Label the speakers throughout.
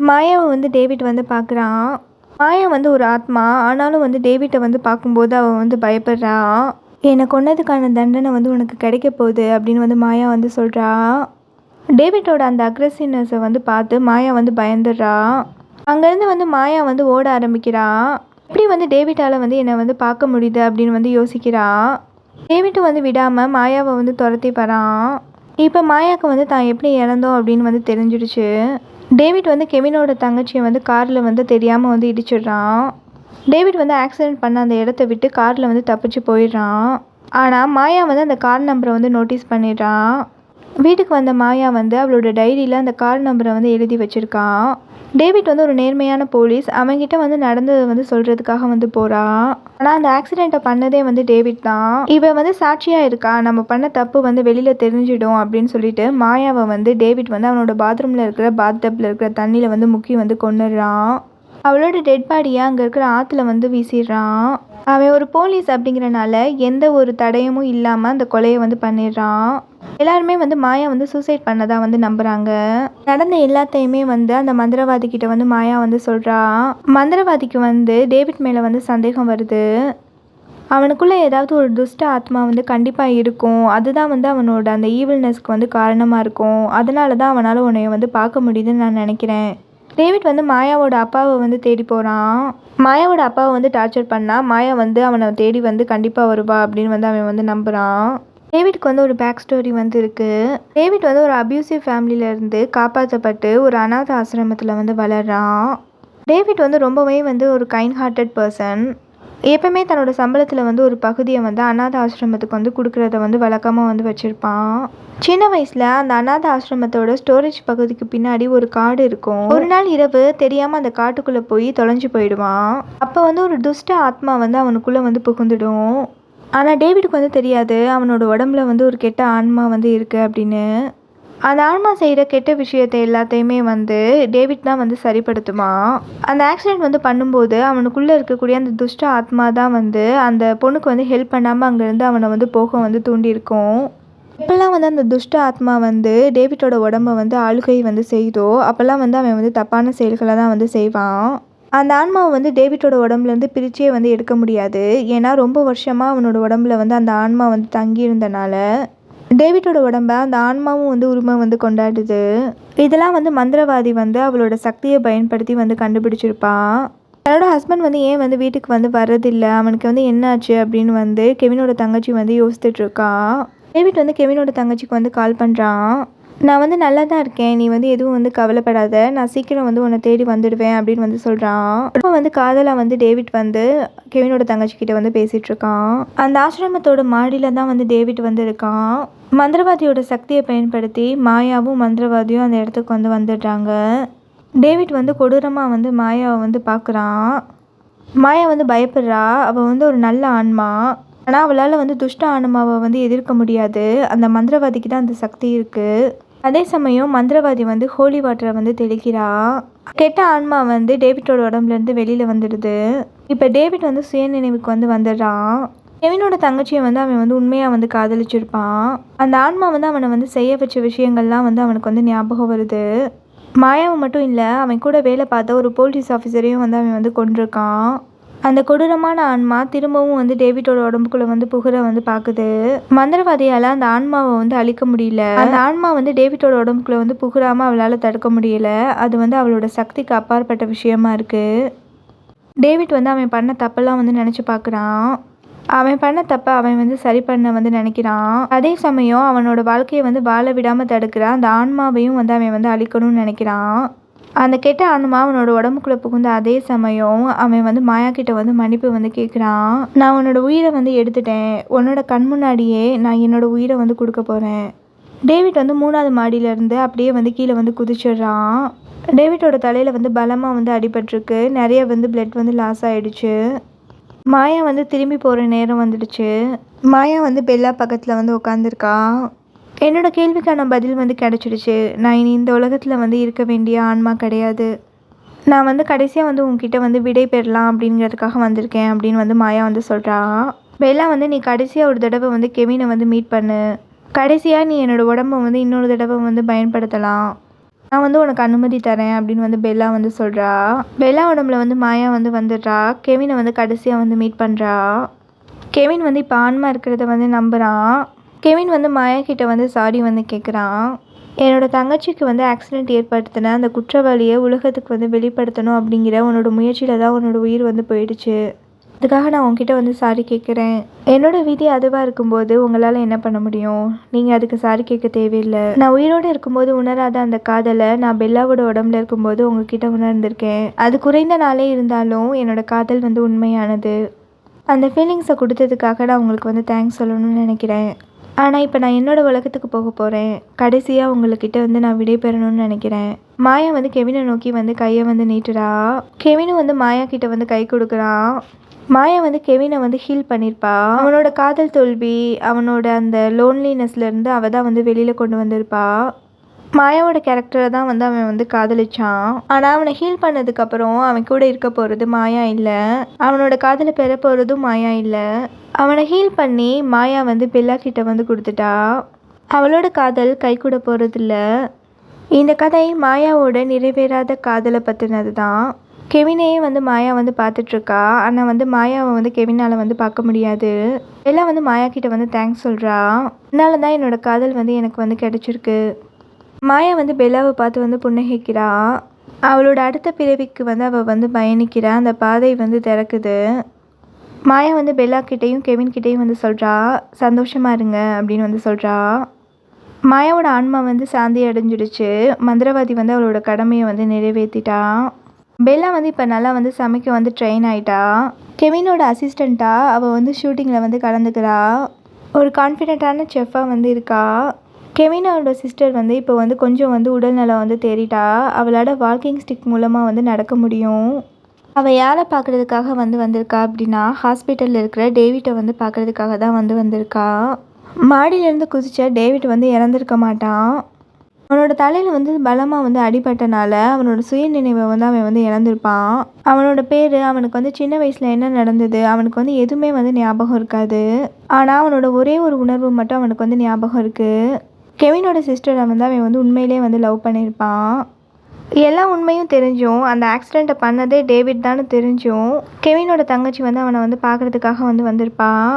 Speaker 1: மாயாவை வந்து டேவிட் வந்து பார்க்குறான். மாயா வந்து ஒரு ஆத்மா. ஆனாலும் வந்து டேவிட்டை வந்து பார்க்கும்போது அவன் வந்து பயப்படுறா. என்னை கொன்னதுக்கான தண்டனை வந்து உனக்கு கிடைக்க போகுது அப்படின்னு வந்து மாயா வந்து சொல்கிறா டேவிட்டோட அந்த அக்ரெசிவ்னஸை வந்து பார்த்து மாயா வந்து பயந்துடுறா. அங்கேருந்து வந்து மாயா வந்து ஓட ஆரம்பிக்கிறா. எப்படி வந்து டேவிட்டால் வந்து என்னை வந்து பார்க்க முடியுது அப்படின்னு வந்து யோசிக்கிறா. டேவிட்டும் வந்து விடாமல் மாயாவை வந்து துரத்தி வரான் இப்போ மாயாவுக்கு வந்து தான் எப்படி இறந்தோம் அப்படின்னு வந்து தெரிஞ்சிடுச்சு. டேவிட் வந்து கெவினோட தங்கச்சியை வந்து காரில் வந்து தெரியாமல் வந்து இடிச்சிடுறான். டேவிட் வந்து ஆக்சிடென்ட் பண்ண அந்த இடத்த விட்டு காரில் வந்து தப்பிச்சு போயிடுறான். ஆனால் மாயா வந்து அந்த கார் நம்பரை வந்து நோட்டீஸ் பண்ணிடுறான். வீட்டுக்கு வந்த மாயா வந்து அவளோட டைரியில் அந்த கார் நம்பரை வந்து எழுதி வச்சுருக்கான் டேவிட் வந்து ஒரு நேர்மையான போலீஸ். அவன்கிட்ட வந்து நடந்ததை வந்து சொல்கிறதுக்காக வந்து போகிறான் ஆனால் அந்த ஆக்சிடெண்ட்டை பண்ணதே வந்து டேவிட் தான். இவன் வந்து சாட்சியாக இருக்கா? நம்ம பண்ண தப்பு வந்து வெளியில் தெரிஞ்சிடும் அப்படின்னு சொல்லிட்டு மாயாவை வந்து டேவிட் வந்து அவனோட பாத்ரூமில் இருக்கிற பாத் டப்பில் இருக்கிற தண்ணியில் வந்து முக்கி வந்து கொண்டுடுறான் அவளோட டெட் பாடியை அங்கே இருக்கிற ஆற்றுல வந்து வீசிடுறான். அவன் ஒரு போலீஸ் அப்படிங்கிறனால எந்த ஒரு தடயமும் இல்லாமல் அந்த கொலையை வந்து பண்ணிடுறான். எல்லாருமே வந்து மாயா வந்து சூசைட் பண்ணதா வந்து நம்புகிறாங்க நடந்த எல்லாத்தையுமே வந்து அந்த மந்திரவாதி கிட்ட வந்து மாயா வந்து சொல்கிறா மந்திரவாதிக்கு வந்து டேவிட் மேலே வந்து சந்தேகம் வருது. அவனுக்குள்ளே ஏதாவது ஒரு துஷ்ட ஆத்மா வந்து கண்டிப்பாக இருக்கும். அதுதான் வந்து அவனோட அந்த ஈவில்னஸ்க்கு வந்து காரணமாக இருக்கும். அதனால தான் அவனால் உன்னை வந்து பார்க்க முடியுதுன்னு நான் நினைக்கிறேன். டேவிட் வந்து மாயாவோட அப்பாவை வந்து தேடி போகிறான் மாயாவோட அப்பாவை வந்து டார்ச்சர் பண்ணால் மாயா வந்து அவனை தேடி வந்து கண்டிப்பாக வருவா அப்படின்னு வந்து அவன் வந்து நம்புகிறான் டேவிட்க்கு வந்து ஒரு பேக் ஸ்டோரி வந்து இருக்குது டேவிட் வந்து ஒரு அப்யூசிவ் ஃபேமிலியிலேருந்து காப்பாற்றப்பட்டு ஒரு அனாத ஆசிரமத்தில் வந்து வளர்கிறான் டேவிட் வந்து ரொம்பவே வந்து ஒரு கைண்ட் ஹார்ட்டட் பர்சன் எப்பவுமே தன்னோட சம்பளத்தில் வந்து ஒரு பகுதியை வந்து அனாத ஆசிரமத்துக்கு வந்து கொடுக்குறத வந்து வழக்கமாக வந்து வச்சுருப்பான். சின்ன வயசில் அந்த அனாத ஆசிரமத்தோட ஸ்டோரேஜ் பகுதிக்கு பின்னாடி ஒரு காடு இருக்கும். ஒரு நாள் இரவு தெரியாமல் அந்த காட்டுக்குள்ளே போய் தொலைஞ்சு போயிடுவான். அப்போ வந்து ஒரு துஷ்ட ஆத்மா வந்து அவனுக்குள்ளே வந்து புகுந்துடும். ஆனால் டேவிடுக்கு வந்து தெரியாது அவனோட உடம்புல வந்து ஒரு கெட்ட ஆன்மா வந்து இருக்குது அப்படின்னு. அந்த ஆன்மா செய்கிற கெட்ட விஷயத்தை எல்லாத்தையுமே வந்து டேவிட் தான் வந்து சரிப்படுத்துமா? அந்த ஆக்சிடென்ட் வந்து பண்ணும்போது அவனுக்குள்ளே இருக்கக்கூடிய அந்த துஷ்ட ஆத்மா தான் வந்து அந்த பொண்ணுக்கு வந்து ஹெல்ப் பண்ணாமல் அங்கேருந்து அவனை வந்து போக வந்து தூண்டியிருக்கோம். எப்போல்லாம் வந்து அந்த துஷ்ட ஆத்மா வந்து டேவிட்டோட உடம்ப வந்து ஆளுகை வந்து செய்தோ அப்போல்லாம் வந்து அவன் வந்து தப்பான செயல்களை தான் வந்து செய்வான். அந்த ஆன்மாவை வந்து டேவிட்டோட உடம்புலேருந்து பிரிச்சே வந்து எடுக்க முடியாது. ஏன்னா ரொம்ப வருஷமாக அவனோட உடம்புல வந்து அந்த ஆன்மா வந்து தங்கி இருந்தனால டேவிட்டோட உடம்ப அந்த ஆன்மாவும் வந்து உரிமை வந்து கொண்டாடுது. இதெல்லாம் வந்து மந்திரவாதி வந்து அவளோட சக்தியை பயன்படுத்தி வந்து கண்டுபிடிச்சிருப்பான் தன்னோட ஹஸ்பண்ட் வந்து ஏன் வந்து வீட்டுக்கு வந்து வர்றதில்லை? அவனுக்கு வந்து என்ன ஆச்சு அப்படின்னு வந்து கெவினோட தங்கச்சி வந்து யோசித்துட்ருக்கான் டேவிட் வந்து கெவினோட தங்கச்சிக்கு வந்து கால் பண்ணுறான் நான் வந்து நல்லா தான் இருக்கேன். நீ வந்து எதுவும் வந்து கவலைப்படாத. நான் சீக்கிரம் வந்து உன்னை தேடி வந்துடுவேன் அப்படின்னு வந்து சொல்கிறான் இப்போ வந்து காதலாக வந்து டேவிட் வந்து கெவினோட தங்கச்சிக்கிட்ட வந்து பேசிகிட்டு இருக்கான் அந்த ஆசிரமத்தோட மாடியில் தான் வந்து டேவிட் வந்து இருக்கான். மந்திரவாதியோட சக்தியை பயன்படுத்தி மாயாவும் மந்திரவாதியும் அந்த இடத்துக்கு வந்து வந்துடுறாங்க. டேவிட் வந்து கொடூரமாக வந்து மாயாவை வந்து பார்க்குறான் மாயா வந்து பயப்படுறா. அவள் வந்து ஒரு நல்ல ஆன்மா. ஆனால் அவளால் வந்து துஷ்ட ஆன்மாவை வந்து எதிர்க்க முடியாது. அந்த மந்திரவாதிக்கு தான் அந்த சக்தி இருக்குது அதே சமயம் மந்திரவாதி வந்து ஹோலி வாட்டரை வந்து தெளிக்கிறா. கெட்ட ஆன்மா வந்து டேவிட்டோட உடம்புலேருந்து வெளியில் வந்துடுது. இப்போ டேவிட் வந்து சுயநினைவுக்கு வந்து வந்துடுறான் கெவினோட தங்கச்சியை வந்து அவன் வந்து உண்மையாக வந்து காதலிச்சிருப்பான். அந்த ஆன்மா வந்து அவனை வந்து செய்ய வச்ச விஷயங்கள்லாம் வந்து அவனுக்கு வந்து ஞாபகம் வருது. மாயாவை மட்டும் இல்லை அவன் கூட வேலை பார்த்த ஒரு போலீஸ் ஆஃபீஸரையும் வந்து அவன் வந்து கொண்டிருக்கான். அந்த கொடூரமான ஆன்மா திரும்பவும் வந்து டேவிட்டோட உடம்புக்குள்ள வந்து புகுற வந்து பார்க்குது மந்திரவாதியால் அந்த ஆன்மாவை வந்து அழிக்க முடியல. அந்த ஆன்மா வந்து டேவிட்டோட உடம்புக்குள்ள வந்து புகுறாம அவளால் தடுக்க முடியல. அது வந்து அவளோட சக்திக்கு அப்பாற்பட்ட விஷயமா இருக்கு. டேவிட் வந்து அவன் பண்ண தப்பெல்லாம் வந்து நினச்சி பார்க்குறான் அவன் பண்ண தப்பை அவன் வந்து சரி பண்ண வந்து நினைக்கிறான். அதே சமயம் அவனோட வாழ்க்கையை வந்து வாழ விடாமல் தடுக்கிற அந்த ஆன்மாவையும் வந்து அவன் வந்து அழிக்கணும்னு நினைக்கிறான். அந்த கெட்ட ஆன்மா அவனோட உடம்புக்குள்ளே புகுந்த அதே சமயம் அவன் வந்து மாயா கிட்ட வந்து மன்னிப்பு வந்து கேட்குறான் நான் உன்னோட உயிரை வந்து எடுத்துட்டேன். உன்னோட கண் முன்னாடியே நான் என்னோட உயிரை வந்து கொடுக்க போகிறேன் டேவிட் வந்து மூணாவது மாடியிலேருந்து அப்படியே வந்து கீழே வந்து குதிச்சிடுறான். டேவிட்டோட தலையில் வந்து பலமாக வந்து அடிபட்டிருக்கு. நிறைய வந்து பிளட் வந்து லாஸ் ஆகிடுச்சு மாயா வந்து திரும்பி போகிற நேரம் வந்துடுச்சு. மாயா வந்து பெல்லா பக்கத்தில் வந்து உட்காந்துருக்கா என்னோடய கேள்விக்கான பதில் வந்து கிடச்சிடுச்சு. நான் இனி இந்த உலகத்தில் வந்து இருக்க வேண்டிய ஆன்மா கிடையாது. நான் வந்து கடைசியாக வந்து உங்ககிட்ட வந்து விடை பெறலாம் அப்படிங்கிறதுக்காக வந்திருக்கேன் அப்படின்னு வந்து மாயா வந்து சொல்கிறா பெல்லா வந்து நீ கடைசியாக ஒரு தடவை வந்து கெவினை வந்து மீட் பண்ணு. கடைசியாக நீ என்னோடய உடம்பை வந்து இன்னொரு தடவை வந்து பயன்படுத்தலாம். நான் வந்து உனக்கு அனுமதி தரேன் அப்படின்னு வந்து பெல்லா வந்து சொல்கிறா பெல்லா உடம்புல வந்து மாயா வந்து வந்துடுறா. கெவினை வந்து கடைசியாக வந்து மீட் பண்ணுறா கெவின் வந்து இப்போ ஆன்மா இருக்கிறத வந்து நம்புகிறான் கெவின் வந்து மாயா கிட்ட வந்து சாரி வந்து கேட்குறான் என்னோட தங்கச்சிக்கு வந்து ஆக்சிடெண்ட் ஏற்படுத்தின அந்த குற்றவாளியை உலகத்துக்கு வந்து வெளிப்படுத்தணும் அப்படிங்கிற உன்னோட முயற்சியில் தான் உன்னோட உயிர் வந்து போயிடுச்சு. அதுக்காக நான் உங்ககிட்ட வந்து சாரி கேட்குறேன் என்னோட விதி அதுவாக இருக்கும்போது உங்களால் என்ன பண்ண முடியும்? நீங்கள் அதுக்கு சாரி கேட்க தேவையில்லை. நான் உயிரோடு இருக்கும்போது உணராத அந்த காதலை நான் பெல்லாவோட உடம்புல இருக்கும்போது உங்ககிட்ட உணர்ந்திருக்கேன். அது குறைந்த நாளே இருந்தாலும் என்னோட காதல் வந்து உண்மையானது. அந்த ஃபீலிங்ஸை கொடுத்ததுக்காக நான் உங்களுக்கு வந்து தேங்க்ஸ் சொல்லணும்னு நினைக்கிறேன். ஆனால் இப்போ நான் என்னோட உலகத்துக்கு போக போகிறேன் கடைசியாக உங்கள்கிட்ட வந்து நான் விடைபெறணும்னு நினைக்கிறேன். மாயா வந்து கெவினை நோக்கி வந்து கையை வந்து நீட்டுறா. கெவினும் வந்து மாயா கிட்ட வந்து கை கொடுக்குறான் மாயா வந்து கெவினை வந்து ஹீல் பண்ணியிருப்பா அவனோட காதல் தோல்வி அவனோட அந்த லோன்லினஸ்லேருந்து அவள் தான் வந்து வெளியில் கொண்டு வந்திருப்பா. மாயாவோட கேரக்டரை தான் வந்து அவன் வந்து காதலிச்சான். ஆனால் அவனை ஹீல் பண்ணதுக்கப்புறம் அவன் கூட இருக்க போகிறது மாயா இல்லை. அவனோட காதலை பெற போகிறதும் மாயா இல்லை. அவனை ஹீல் பண்ணி மாயா வந்து பெல்லா கிட்ட வந்து கொடுத்துட்டா. அவளோட காதல் கை கூட போகிறதில்ல இந்த கதை மாயாவோட நிறைவேறாத காதலை பற்றினது தான். கெவினையே வந்து மாயா வந்து பார்த்துட்ருக்கா. ஆனால் வந்து மாயாவை வந்து கெவினால் வந்து பார்க்க முடியாது. எல்லாம் வந்து மாயா கிட்ட வந்து தேங்க்ஸ் சொல்கிறா அதனால தான் என்னோடய காதல் வந்து எனக்கு வந்து கிடச்சிருக்கு. மாயா வந்து பெல்லாவை பார்த்து வந்து புன்னகைக்கிறா. அவளோட அடுத்த பிறவிக்கு வந்து அவள் வந்து பயணிக்கிறா. அந்த பாதை வந்து திறக்குது. மாயா வந்து பெல்லா கிட்டேயும் கெவின் கிட்டேயும் வந்து சொல்கிறா சந்தோஷமாக இருங்க அப்படின்னு வந்து சொல்கிறா மாயாவோட ஆன்மா வந்து சாந்தி அடைஞ்சிடுச்சு. மந்திரவாதி வந்து அவளோட கடமையை வந்து நிறைவேற்றிட்டா பெல்லா வந்து இப்போ நல்லா வந்து சமைக்க வந்து ட்ரெயின் ஆகிட்டா கெவினோட அசிஸ்டண்ட்டாக அவள் வந்து ஷூட்டிங்கில் வந்து கலந்துக்கிறா. ஒரு கான்ஃபிடென்ட்டான செஃப்பாக வந்து இருக்கா. கெவினோட சிஸ்டர் வந்து இப்போ வந்து கொஞ்சம் வந்து உடல்நலம் வந்து தேறிட்டா அவளோட வாக்கிங் ஸ்டிக் மூலமாக வந்து நடக்க முடியும். அவள் யாரை பார்க்குறதுக்காக வந்து வந்திருக்கா அப்படின்னா ஹாஸ்பிட்டலில் இருக்கிற டேவிட்டை வந்து பார்க்குறதுக்காக தான் வந்து வந்திருக்கா. மாடியிலேருந்து குதிச்ச டேவிட் வந்து இறந்துருக்க மாட்டான். அவனோட தலையில் வந்து பலமாக வந்து அடிபட்டனால அவனோட சுயநினைவை வந்து அவன் வந்து இழந்திருப்பான். அவனோட பேர் அவனுக்கு வந்து சின்ன வயசில் என்ன நடந்தது அவனுக்கு வந்து எதுவுமே வந்து ஞாபகம் இருக்காது. ஆனால் அவனோட ஒரே ஒரு உணர்வு மட்டும் அவனுக்கு வந்து ஞாபகம் இருக்குது கெவினோட சிஸ்டரை வந்து அவன் வந்து உண்மையிலே வந்து லவ் பண்ணியிருப்பான். எல்லா உண்மையும் தெரிஞ்சும் அந்த ஆக்சிடெண்ட்டை பண்ணதே டேவிட் தான் தெரிஞ்சும் கெவினோட தங்கச்சி வந்து அவனை வந்து பார்க்குறதுக்காக வந்து வந்திருப்பான்.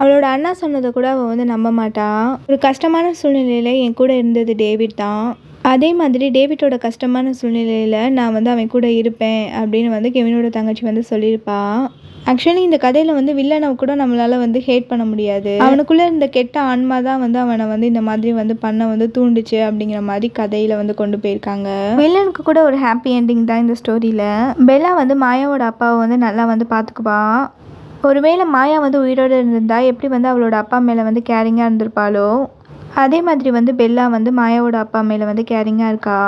Speaker 1: அவளோட அண்ணா சொன்னதை கூட அவள் வந்து நம்ப மாட்டான். ஒரு கஷ்டமான சூழ்நிலையில் என் கூட இருந்தது டேவிட் தான். அதே மாதிரி டேவிட்டோட கஷ்டமான சூழ்நிலையில் நான் வந்து அவன் கூட இருப்பேன் அப்படின்னு வந்து கெவினோட தங்கச்சி வந்து சொல்லியிருப்பா. ஆக்சுவலி இந்த கதையில் வந்து வில்லனை கூட நம்மளால் வந்து ஹேட் பண்ண முடியாது. அவனுக்குள்ளே இருந்த கெட்ட ஆன்மா தான் வந்து அவனை வந்து இந்த மாதிரி வந்து பண்ண வந்து தூண்டுச்சு அப்படிங்கிற மாதிரி கதையில் வந்து கொண்டு போயிருக்காங்க. வில்லனுக்கு கூட ஒரு ஹாப்பி எண்டிங் தான் இந்த ஸ்டோரியில் பெல்லா வந்து மாயாவோட அப்பாவை வந்து நல்லா வந்து பார்த்துக்குவா. ஒருவேளை மாயா வந்து உயிரோடு இருந்திருந்தா எப்படி வந்து அவளோட அப்பா மேலே வந்து கேரிங்காக இருந்திருப்பாளோ? அதே மாதிரி வந்து பெல்லா வந்து மாயாவோட அப்பா மேலே வந்து கேரிங்காக இருக்கா?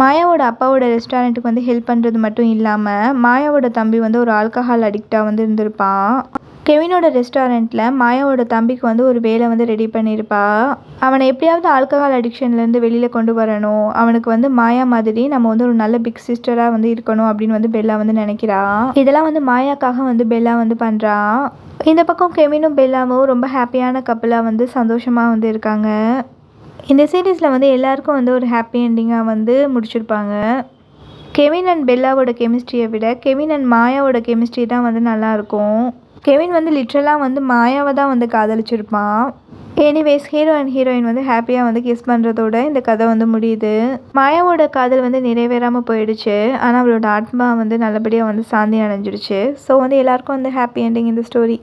Speaker 1: மாயாவோட அப்பாவோட ரெஸ்டாரண்ட்டுக்கு வந்து ஹெல்ப் பண்ணுறது மட்டும் இல்லாமல் மாயாவோட தம்பி வந்து ஒரு ஆல்கஹால் அடிக்டாக வந்து இருந்திருப்பான் கெவினோட ரெஸ்டாரண்ட்டில் மாயாவோட தம்பிக்கு வந்து ஒரு வேலை வந்து ரெடி பண்ணியிருப்பா அவனை எப்படியாவது ஆல்கஹால் அடிக்ஷன்லேருந்து வெளியில் கொண்டு வரணும். அவனுக்கு வந்து மாயா மாதிரி நம்ம வந்து ஒரு நல்ல பிக் சிஸ்டராக வந்து இருக்கணும் அப்படின்னு வந்து பெல்லா வந்து நினைக்கிறான் இதெல்லாம் வந்து மாயாக்காக வந்து பெல்லா வந்து பண்ணுறா இந்த பக்கம் கெவினும் பெல்லாவும் ரொம்ப ஹாப்பியான கப்பலாக வந்து சந்தோஷமாக வந்து இருக்காங்க. இந்த சீரீஸில் வந்து எல்லாருக்கும் வந்து ஒரு ஹாப்பி எண்டிங்காக வந்து முடிச்சிருப்பாங்க. கெவின் அண்ட் பெல்லாவோட கெமிஸ்ட்ரியை விட கெவின் அண்ட் மாயாவோட கெமிஸ்ட்ரி தான் வந்து நல்லாயிருக்கும் கெவின் வந்து லிட்ரலாக வந்து மாயாவை தான் வந்து காதலிச்சிருப்பான். எனிவேஸ் ஹீரோ அண்ட் ஹீரோயின் வந்து ஹாப்பியாக வந்து கிஸ் பண்ணுறதோட இந்த கதை வந்து முடியுது. மாயாவோட காதல் வந்து நிறைவேறாமல் போயிடுச்சு. ஆனால் அவளோட ஆத்மா வந்து நல்லபடியாக வந்து சாந்தி அடைஞ்சிடுச்சு. ஸோ வந்து எல்லாருக்கும் வந்து ஹாப்பி எண்டிங் இந்த ஸ்டோரி